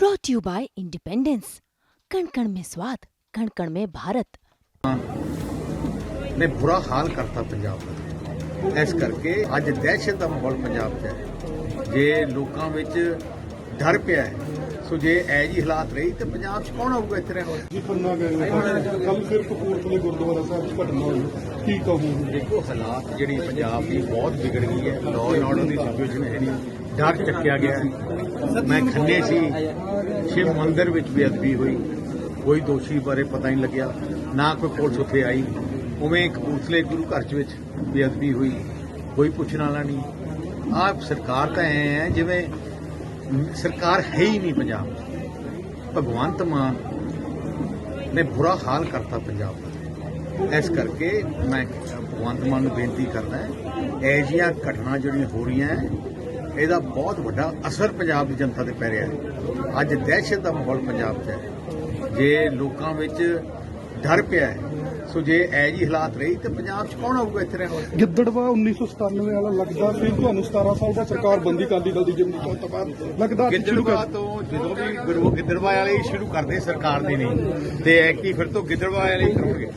brought to you by Independence. कण कण में स्वाद कण कण में भारत ਨੇ ਬੁਰਾ ਹਾਲ ਕਰਤਾ ਪੰਜਾਬ ਦਾ ਇਸ ਕਰਕੇ ਅੱਜ ਦਹਿਸ਼ਤ ਦਾ ਮਾਹੌਲ ਪੰਜਾਬ 'ਚ ਹੈ ਜੇ ਲੋਕਾਂ ਵਿੱਚ ਡਰ ਪਿਆ ਹੈ ਸੋ ਜੇ ਐ ਜੀ ਹਾਲਾਤ ਰਹੀ ਤੇ ਪੰਜਾਬ 'ਚ ਕੌਣ ਆਊਗਾ ਇੱਥੇ ਰਹਿਣ ਵਾਲਾ? ਜੀ ਪੰਨਾ ਗਏ ਕੱਲ ਫਿਰ ਕਪੂਰਥਲੇ ਗੁਰਦੁਆਰਾ ਸਾਹਿਬ 'ਚ ਘਟਨਾ ਹੋਈ ਕੀ ਕਹੋਗੇ ਦੇਖੋ ਹਾਲਾਤ ਜਿਹੜੀ ਪੰਜਾਬ ਦੀ ਬਹੁਤ ਵਿਗੜ ਗਈ ਹੈ ਲਾਅ ਐਂਡ ਆਰਡਰ ਦੀ ਸਿਚੁਏਸ਼ਨ ਹੈ ਨਹੀਂ ਡਰ ਚੱਕਿਆ ਗਿਆ ਹੈ। ਮੈਂ ਖੰਨੇ ਸੀ। ਸ਼ਿਵ ਮੰਦਿਰ ਵਿੱਚ ਬੇਅਦਬੀ ਹੋਈ। ਕੋਈ ਦੋਸ਼ੀ ਬਾਰੇ ਪਤਾ ਨਹੀਂ ਲੱਗਿਆ। ਨਾ ਕੋਈ ਪੁਲਿਸ ਉੱਥੇ ਆਈ। ਉਵੇਂ ਕਪੂਰਥਲੇ ਗੁਰੂ ਘਰ ਚ ਵਿੱਚ ਬੇਅਦਬੀ ਹੋਈ। ਕੋਈ ਪੁੱਛਣ ਵਾਲਾ ਨਹੀਂ। ਆਹ ਸਰਕਾਰ ਤਾਂ ਐ ਹੈ, ਜਿਵੇਂ ਸਰਕਾਰ ਹੈ ਹੀ ਨਹੀਂ ਪੰਜਾਬ ਭਗਵੰਤ ਮਾਨ ਨੇ ਬੁਰਾ ਹਾਲ ਕਰਤਾ ਪੰਜਾਬ ਦਾ। ਇਸ ਕਰਕੇ ਮੈਂ ਭਗਵੰਤ ਮਾਨ ਨੂੰ ਬੇਨਤੀ ਕਰਦਾ ਇਹ ਜਿਹੀਆਂ ਘਟਨਾ ਜਿਹੜੀਆਂ ਹੋ ਰਹੀਆਂ ਇਹਦਾ ਬਹੁਤ ਵੱਡਾ ਅਸਰ ਪੰਜਾਬ ਦੀ ਜਨਤਾ ਤੇ ਪੈ ਰਿਹਾ ਹੈ। ਅੱਜ ਦਹਿਸ਼ਤ ਦਾ ਮਾਹੌਲ ਪੰਜਾਬ 'ਚ ਹੈ। ਜੇ ਲੋਕਾਂ ਵਿੱਚ ਡਰ ਪਿਆ ਹੈ ਸੋ ਜੇ ਐ ਜੀ ਹਾਲਾਤ ਰਹੀ ਤੇ ਪੰਜਾਬ 'ਚ ਕੌਣ ਆਊਗਾ ਇੱਥੇ ਰਹਿਣ ਵਾਲਾ ਗਿੱਦੜਵਾ 1997 ਵਾਲਾ ਲੱਗਦਾ ਸੀ ਤੁਹਾਨੂੰ 17 ਸਾਲ ਦਾ ਸਰਕਾਰ ਬੰਦੀ ਕਾਲੀ ਦਲ ਦੀ ਜਿੰਨੀ ਤੋਂ। ਬਾਅਦ ਲੱਗਦਾ ਗਿੱਦੜਵਾ ਕਰ ਤੋਂ ਜਦੋਂ ਵੀ ਗੁਰੂ ਗਿੱਦੜਵਾ ਵਾਲੇ ਸ਼ੁਰੂ ਕਰਦੇ ਸਰਕਾਰ ਦੀ ਨਹੀਂ ਤੇ ਐ ਕੀ ਫਿਰ ਤੋਂ ਗਿੱਦੜਵਾ ਵਾਲੇ ਕਰੋਗੇ